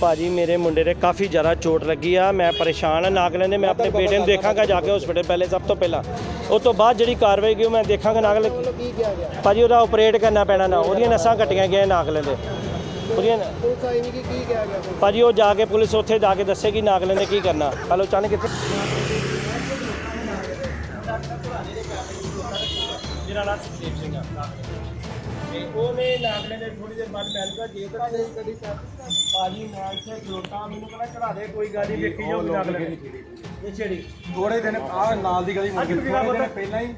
ਭਾਜੀ ਮੇਰੇ ਮੁੰਡੇ ਦੇ ਕਾਫੀ ਜ਼ਿਆਦਾ ਚੋਟ ਲੱਗੀ ਆ। ਮੈਂ ਪਰੇਸ਼ਾਨ ਆ ਨਾਗਲੇ ਨੇ ਮੈਂ ਆਪਣੇ ਬੇਟੇ ਨੂੰ ਦੇਖਾਂਗਾ ਜਾ ਕੇ ਹਸਪੀਟਲ ਪਹਿਲੇ ਸਭ ਤੋਂ ਪਹਿਲਾਂ। ਉਸ ਤੋਂ ਬਾਅਦ ਜਿਹੜੀ ਕਾਰਵਾਈ ਕੀ ਉਹ ਮੈਂ ਦੇਖਾਂਗਾ ਨਾਗਲੇ ਕੀ ਕਿਹਾ ਗਿਆ? ਭਾਜੀ ਉਹਦਾ ਆਪਰੇਟ ਕਰਨਾ ਪੈਣਾ ਨਾ ਉਹਦੀਆਂ ਨਸਾਂ ਕੱਟੀਆਂ ਗਈਆਂ ਨਾਗਲੇ ਦੇ ਉਹਦੀਆਂ ਪੁਲਿਸ ਆਈ ਨਹੀਂ ਕਿ ਕੀ ਕਿਹਾ ਗਿਆ ਫਿਰ? ਭਾਜੀ ਉਹ ਜਾ ਕੇ ਪੁਲਿਸ ਉੱਥੇ ਜਾ ਕੇ ਦੱਸੇਗੀ ਨਾਗਲੇ ਨੇ ਕੀ ਕਰਨਾ। ਹਲੋ ਚੰਨ ਕਿੱਥੇ? ਮੇਰਾ ਨਾਮ ਸੁਖਦੇਵ ਸਿੰਘ ਆ ਤੇ ਉਹਨੇ ਨਾਗਲੇ ਦੇ ਥੋੜੀ ਦੇਰ ਬਾਅਦ ਮੈਲ ਕਾ ਜੇ। ਤਾਂ ਭਾਜੀ ਮੈਂ ਇੱਥੇ ਖਲੋਤਾ ਮੈਨੂੰ ਕਹਿੰਦਾ ਚੜਾ ਦੇ ਕੋਈ ਗੱਲ ਨਹੀਂ ਵੇਖੀ ਜਾਓ ਨਾਗਲੇ ਨੇ ਇਹ ਛੇੜੀ। ਥੋੜੇ ਦਿਨ ਆ ਨਾਲ ਦੀ ਗਲੀ ਮੁੜ ਵੀ ਥੋੜੇ ਦਿਨ ਪਹਿਲਾਂ ਹੀ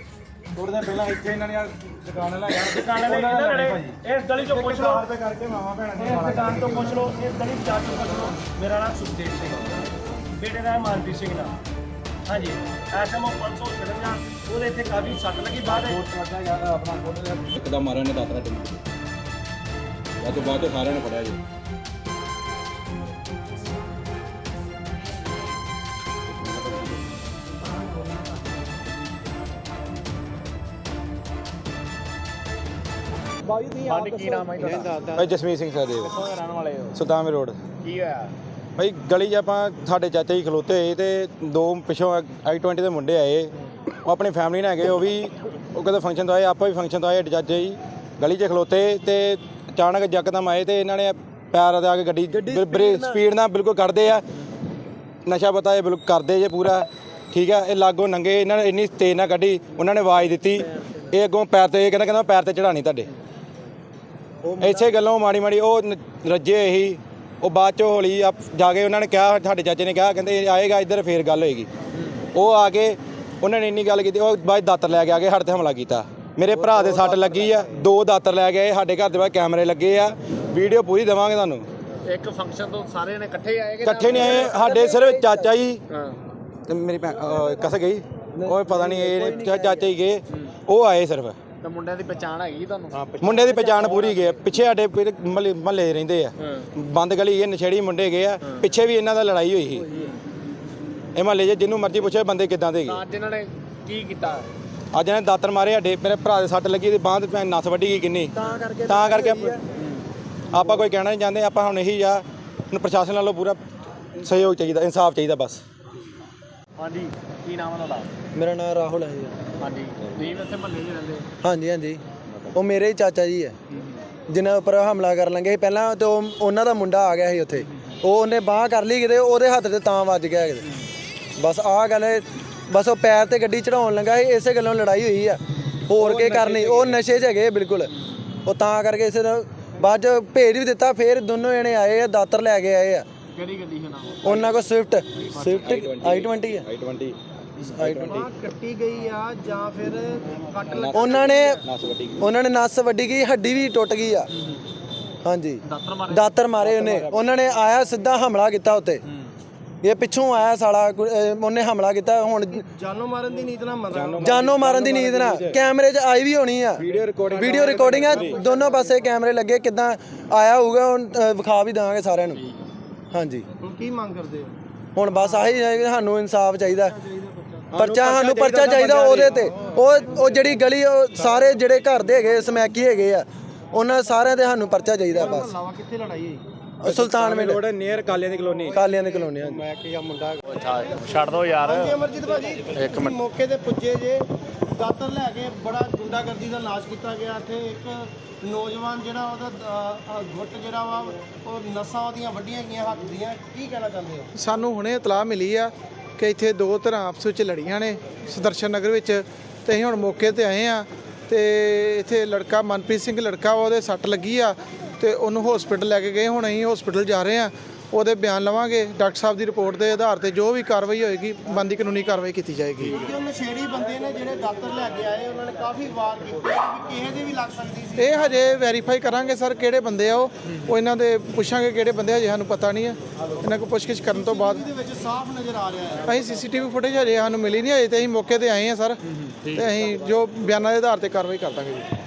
ਥੋੜੇ ਦਿਨ ਪਹਿਲਾਂ ਇੱਥੇ ਇਹਨਾਂ ਨੇ ਆ ਦੁਕਾਨ ਲਾਇਆ ਦੁਕਾਨ ਵਾਲੇ ਕਿਹਨਾਂ ਲੜੇ ਇਸ ਗਲੀ ਚੋਂ ਪੁੱਛ ਲਓ। ਰੁਪਏ ਕਰਕੇ ਮਾਵਾ ਭੈਣਾਂ ਦੀ ਇਸ ਦੁਕਾਨ ਤੋਂ ਪੁੱਛ ਲਓ। ਇਸ ਗਲੀ ਕੇ ਪੁੱਛ ਲਓ। ਮੇਰਾ ਨਾਮ ਸੁਖਦੇਵ ਸਿੰਘ ਬੇਟੇ ਦਾ ਮਨਪ੍ਰੀਤ ਸਿੰਘ ਨਾਮ ਹਾਂਜੀ। ਐਸਐਮ ਉਹ ਪਰਸੋਂ ਹਸਪੀਟਲ ਜਾ ਉਹਦੇ ਇੱਥੇ ਕਾਫੀ ਸੱਟ ਲੱਗੀ ਬਾਅਦ ਵਿੱਚ। ਖੋਲ ਇੱਕਦਮ ਮਾਰਿਆ ਨੇ ਦਾਤਰਾ ਟਿੰਨ ਬਾਅਦ ਤੋਂ ਬਾਅਦ ਚੋਂ ਸਾਰਿਆਂ ਨੇ ਫੜਿਆ ਜੀ। ਬਾਈ ਦੀ ਆਪ ਕੀ ਨਾਮ ਹੈ ਤੁਹਾਡਾ? ਭਾਈ ਜਸਮੀਤ ਸਿੰਘ ਸਹਦੇਵ। ਰਹਿਣ ਵਾਲੇ ਹੋ? ਸੁਦਾਮੇ ਰੋਡ। ਕੀ ਹੋਇਆ? ਭਾਈ ਗਲੀ 'ਚ ਆਪਾਂ ਸਾਡੇ ਚਾਚਾ ਜੀ ਖਲੋਤੇ ਹੋਏ ਤੇ ਦੋ ਪਿੱਛੋਂ i20 ਦੇ ਮੁੰਡੇ ਆਏ। ਉਹ ਆਪਣੀ ਫੈਮਿਲੀ ਨਾਲ ਹੈਗੇ ਉਹ ਵੀ ਉਹ ਕਹਿੰਦੇ ਫੰਕਸ਼ਨ ਤੋਂ ਆਏ ਆਪਾਂ ਵੀ ਫੰਕਸ਼ਨ ਤੋਂ ਆਏ ਚਾਚੇ ਜੀ। ਗਲੀ 'ਚ ਖਲੋਤੇ ਤੇ ਅਚਾਨਕ ਯਕਦਮ ਆਏ ਤੇ ਇਹਨਾਂ ਨੇ ਪੈਰ ਦੇ ਆ ਕੇ ਗੱਡੀ ਬ੍ਰੇਕ ਸਪੀਡ ਨਾਲ। ਬਿਲਕੁਲ ਕੱਢਦੇ ਆ। ਨਸ਼ਾ ਪਤਾ ਇਹ ਬਿਲਕੁਲ ਕਰਦੇ ਜੇ ਪੂਰਾ। ਠੀਕ ਆ ਇਹ ਲਾਗੋਂ ਨੰਗੇ ਇਹਨਾਂ ਨੇ ਇੰਨੀ ਤੇਜ਼ ਨਾਲ ਕੱਢੀ ਉਹਨਾਂ ਨੇ ਆਵਾਜ਼ ਦਿੱਤੀ। ਇਹ ਅੱਗੋਂ ਪੈਰ ਤੇ ਇਹ ਕਹਿੰਦਾ ਕਹਿੰਦਾ ਪੈਰ ਤੇ ਚੜਾਣੀ ਤੁਹਾਡੇ। ਇਸੇ ਗੱਲੋਂ ਮਾੜੀ ਮਾੜੀ ਉਹ ਰੱਜੇ ਸੀ ਉਹ ਬਾਅਦ ਚ ਹੌਲੀ ਆ ਜਾ ਕੇ ਉਹਨਾਂ ਨੇ ਕਿਹਾ ਸਾਡੇ ਚਾਚੇ ਨੇ ਕਿਹਾ ਕਹਿੰਦੇ ਆਏਗਾ ਇੱਧਰ ਫੇਰ ਗੱਲ ਹੋਏਗੀ। ਉਹ ਆ ਕੇ ਉਹਨਾਂ ਨੇ ਇੰਨੀ ਗੱਲ ਕੀਤੀ ਉਹ ਬਾਅਦ 'ਚ ਦਾਤਰ ਲੈ ਕੇ ਆ ਕੇ ਸਾਡੇ ਤੇ ਹਮਲਾ ਕੀਤਾ। ਮੇਰੇ ਭਰਾ ਦੇ ਸੱਟ ਲੱਗੀ ਆ ਦੋ ਦਾਤਰ ਲੈ ਕੇ ਆਏ ਸਾਡੇ ਘਰ ਦੇ ਬਾਹਰ ਕੈਮਰੇ ਲੱਗੇ ਆ। ਵੀਡੀਓ ਪੂਰੀ ਦੇਵਾਂਗੇ ਤੁਹਾਨੂੰ। ਇੱਕ ਫੰਕਸ਼ਨ ਤੋਂ ਸਾਰੇ ਨੇ ਇਕੱਠੇ ਆਏਗੇ ਇਕੱਠੇ ਨਹੀਂ ਆਏ ਸਾਡੇ ਸਿਰਫ ਚਾਚਾ ਜੀ ਹਾਂ। ਤੇ ਮੇਰੀ ਭੈਣ ਅਹ, ਕਸ ਗਈ। ਉਹ ਪਤਾ ਨਹੀਂ ਇਹ ਚਾ- ਚਾਚਾ ਹੀ ਗਏ। ਉਹ ਆਏ ਸਿਰਫ। ਤਾਂ ਮੁੰਡਿਆਂ ਦੀ ਪਛਾਣ ਹੈਗੀ ਤੁਹਾਨੂੰ? ਮੁੰਡੇ ਦੀ ਪਛਾਣ ਪੂਰੀ ਗਏ ਪਿੱਛੇ ਸਾਡੇ ਮਹੱਲੇ ਰਹਿੰਦੇ ਆ। ਬੰਦ ਗਲੀ ਇਹ ਨਸ਼ੇੜੀ ਮੁੰਡੇ ਗਏ ਆ। ਪਿੱਛੇ ਵੀ ਇਹਨਾਂ ਦਾ ਲੜਾਈ ਹੋਈ ਸੀ। ਇਹ ਮਹੱਲੇ 'ਚ ਜਿਹਨੂੰ ਮਰਜ਼ੀ ਪੁੱਛੇ ਬੰਦੇ ਕਿੱਦਾਂ ਦੇ ਤਾਂ ਗਏ ਅੱਜ ਇਹਨਾਂ ਨੇ ਕੀ ਕੀਤਾ? ਅੱਜ ਇਹਨੇ ਦਾਤਰ ਮਾਰੇ ਸਾਡੇ ਮੇਰੇ ਭਰਾ ਦੇ ਸੱਟ ਲੱਗੀ ਤੇ ਬਾਂਹ ਤੇ ਨਸ ਵੱਢੀ ਗਈ ਕਿੰਨੀ। ਤਾਂ ਕਰਕੇ ਆਪਾਂ ਕੋਈ ਕਹਿਣਾ ਨਹੀਂ ਚਾਹੁੰਦੇ ਆਪਾਂ ਹੁਣ ਇਹੀ ਆ। ਹੁਣ ਪ੍ਰਸ਼ਾਸਨ ਵੱਲੋਂ ਪੂਰਾ ਸਹਿਯੋਗ ਚਾਹੀਦਾ ਇਨਸਾਫ ਚਾਹੀਦਾ ਬਸ। ਹਾਂਜੀ ਕੀ ਨਾਮ ਹੈ ਤੁਹਾਡਾ? ਮੇਰਾ ਨਾਮ ਰਾਹੁਲ ਹੈ ਜੀ। ਹਾਂਜੀ ਤੁਸੀਂ ਵੀ ਇੱਥੇ ਮਹੱਲੇ 'ਚ ਰਹਿੰਦੇ? ਹਾਂਜੀ ਹਾਂਜੀ। ਉਹ ਮੇਰੇ ਹੀ ਚਾਚਾ ਜੀ ਹੈ। ਜਿਨ੍ਹਾਂ ਉੱਪਰ ਹਮਲਾ ਕਰਨ ਲੱਗੇ ਸੀ। ਪਹਿਲਾਂ ਤੇ ਉਹ ਉਹਨਾਂ ਦਾ ਮੁੰਡਾ ਆ ਗਿਆ ਸੀ ਉੱਥੇ। ਉਹ ਉਹਨੇ ਬਾਹ ਕਰ ਲਈ ਕਿਤੇ ਉਹਦੇ ਹੱਥ ਤੇ ਤਾਂ ਵੱਜ ਗਿਆ ਕਿਤੇ। ਬਸ ਆਹ ਗੱਲ ਹੈ, ਬਸ ਉਹ ਪੈਰ ਤੇ ਗੱਡੀ ਚੜਾਉਣ ਲੱਗਾ ਸੀ ਇਸੇ ਗੱਲੋਂ ਲੜਾਈ ਹੋਈ ਆ। ਹੋਰ ਕੀ ਕਰਨੀ? ਉਹ ਨਸ਼ੇ 'ਚ ਹੈਗੇ ਬਿਲਕੁਲ। ਉਹ ਤਾਂ ਕਰਕੇ ਇਸੇ ਦਾ ਬਾਅਦ 'ਚ ਭੇਜ ਵੀ ਦਿੱਤਾ ਫੇਰ ਦੋਨੋਂ ਜਣੇ ਆਏ ਆ ਦਾਤਰ ਲੈ ਕੇ ਆਏ ਆ। ਕਿਹੜੀ ਗੱਡੀ ਹੈ ਨਾਮ ਉਹਨਾਂ ਕੋਲ ਸਵਿਫਟ ਸਵਿਫਟ i20 ਹੈ i20 i20 ਕੱਟੀ ਗਈ ਆ ਜਾਂ ਫਿਰ ਕੱਟ ਉਹਨਾਂ ਨੇ ਉਹਨਾਂ ਨੇ ਨਸ ਵੱਡੀ ਗਈ ਹੱਡੀ ਵੀ ਟੁੱਟ ਗਈ ਆ। ਹਾਂਜੀ। ਦਾਤਰ ਮਾਰੇ। ਦਾਤਰ ਮਾਰੇ ਉਹਨੇ। ਉਹਨਾਂ ਨੇ ਆਇਆ ਸਿੱਧਾ ਹਮਲਾ ਕੀਤਾ ਉੱਤੇ। ਇਹ ਪਿੱਛੋਂ ਆਇਆ ਸਾਲਾ ਕੁ- ਅਹ ਉਹਨੇ ਹਮਲਾ ਕੀਤਾ ਹੁਣ ਜਾਨੋਂ ਮਾਰਨ ਦੀ ਨੀਤ ਨਾਲ ਮਰ ਜਾਨੋਂ ਮਾਰਨ ਦੀ ਨੀਂਦ ਨਾ ਕੈਮਰੇ 'ਚ ਆਈ ਵੀ ਹੋਣੀ ਆ। ਵੀਡੀਓ ਰਿਕਾਰਡਿੰਗ ਵੀਡੀਓ ਰਿਕਾਰਡਿੰਗ ਆ ਦੋਨੋਂ ਪਾਸੇ ਕੈਮਰੇ ਲੱਗੇ ਕਿਦਾਂ ਆਇਆ ਹੋਊਗਾ ਹੁਣ ਅਹ ਵਿਖਾ ਵੀ ਦਾਂਗੇ ਸਾਰਿਆਂ ਨੂੰ। ਹਾਂਜੀ। ਹੁਣ ਕੀ ਮੰਗ ਕਰਦੇ ਹੋ? ਹੁਣ ਬਸ ਆਹੀ ਹੈ ਕਿ ਸਾਨੂੰ ਇਨਸਾਫ ਚਾਹੀਦਾ ਪਰਚਾ। ਸਾਨੂੰ ਪਰਚਾ ਚਾਹੀਦਾ ਉਹਦੇ ਤੇ। ਉਹ ਉਹ ਜਿਹੜੀ ਗਲੀ ਉਹ ਸਾਰੇ ਜਿਹੜੇ ਘਰ ਦੇ ਹੈਗੇ ਸਮੈਕੀ ਹੈਗੇ ਆ ਉਹਨਾਂ ਸਾਰਿਆਂ ਤੇ ਸਾਨੂੰ ਪਰਚਾ ਚਾਹੀਦਾ ਬਸ। ਕਿੱਥੇ ਲੜਾਈ ਹੋਈ? ਸੁਲਤਾਨ ਮਿੰਟ ਰੋਡ ਨੀਅਰ ਕਾਲਿਆਂ ਦੀ ਕਲੋਨੀ। ਕਾਲੀਆਂ ਦੀ ਕਲੋਨੀ ਹਾਂਜੀ। ਮੈਂ ਕੀ ਆ ਮੁੰਡਾ ਛੱਡ ਦੋ ਯਾਰ। ਹਾਂਜੀ ਅਮਰਜੀਤ ਭਾਜੀ ਇੱਕ ਮਿੰਟ। ਮੌਕੇ ਤੇ ਪੁੱਜੇ ਜੇ। ਦਾਤਰ ਲੈ ਕੇ ਬੜਾ ਗੁੰਡਾਗਰਦੀ ਦਾ ਨਾਸ਼ ਕੀਤਾ ਗਿਆ। ਇੱਥੇ ਇੱਕ ਨੌਜਵਾਨ ਜਿਹੜਾ ਉਹਦਾ ਗੁੱਟ ਜਿਹੜਾ ਵਾ ਉਹ ਨਸਾਂ ਉਹਦੀਆਂ ਵੱਡੀਆਂ ਗਈਆਂ ਹੱਥ ਦੀਆਂ। ਕੀ ਕਹਿਣਾ ਚਾਹੁੰਦੇ ਹੋ? ਸਾਨੂੰ ਹੁਣੇ ਇਤਲਾਹ ਮਿਲੀ ਆ ਕਿ ਇੱਥੇ ਦੋ ਧਿਰਾਂ ਆਪਸ ਵਿੱਚ ਲੜੀਆਂ ਨੇ ਸੁਦਰਸ਼ਨ ਨਗਰ ਵਿੱਚ। ਤੇ ਅਸੀਂ ਹੁਣ ਮੌਕੇ ਤੇ ਆਏ ਆ ਤੇ ਇੱਥੇ ਲੜਕਾ ਮਨਪ੍ਰੀਤ ਸਿੰਘ ਲੜਕਾ ਵਾ, ਉਹਦੇ ਸੱਟ ਲੱਗੀ ਆ। ਤੇ ਉਹਨੂੰ ਹਸਪੀਟਲ ਲੈ ਕੇ ਗਏ ਹੁਣ ਅਸੀਂ ਹਸਪੀਟਲ ਜਾ ਰਹੇ ਆ ਉਹਦੇ ਬਿਆਨ ਲਵਾਂਗੇ ਡਾਕਟਰ ਸਾਹਿਬ ਦੀ ਰਿਪੋਰਟ ਦੇ ਆਧਾਰ ਤੇ ਜੋ ਵੀ ਕਾਰਵਾਈ ਹੋਏਗੀ ਬੰਦੀ ਕਾਨੂੰਨੀ ਕਾਰਵਾਈ ਕੀਤੀ ਜਾਏਗੀ। ਕਿਉਂਕਿ ਉਹ ਨਸ਼ੇੜੀ ਬੰਦੇ ਨੇ ਜਿਹੜੇ ਦਾਤਰ ਲੈ ਕੇ ਆਏ ਉਹਨਾਂ ਨੇ ਕਾਫੀ ਵਾਰ ਕੀਤੇ ਆ ਵੀ ਕਿਸੇ ਦੇ ਵੀ ਲੱਗ ਸਕਦੀ ਸੀ। ਇਹ ਹਜੇ ਵੈਰੀਫਾਈ ਕਰਾਂਗੇ ਸਰ ਕਿਹੜੇ ਬੰਦੇ ਆ ਉਹ। ਉਹ ਇਹਨਾਂ ਦੇ ਪੁੱਛਾਂਗੇ ਕਿਹੜੇ ਬੰਦੇ ਹਜੇ ਸਾਨੂੰ ਪਤਾ ਨਹੀਂ ਆ ਇਹਨਾਂ ਕੋਲ ਪੁੱਛਗਿੱਛ ਕਰਨ ਤੋਂ ਬਾਅਦ। ਇਹਦੇ ਵਿੱਚ ਸਾਫ਼ ਨਜ਼ਰ ਆ ਰਿਹਾ ਹੈ। ਅਸੀਂ ਸੀਸੀਟੀਵੀ ਫੁਟੇਜ ਹਜੇ ਸਾਨੂੰ ਮਿਲੀ ਨਹੀਂ ਅਜੇ ਤੇ ਅਸੀਂ ਮੌਕੇ ਤੇ ਆਏ ਹਾਂ ਸਰ। ਤੇ ਅਸੀਂ ਜੋ ਬਿਆਨਾਂ ਦੇ ਆਧਾਰ ਤੇ ਕਾਰਵਾਈ ਕਰ ਦਾਂਗੇ ਜੀ।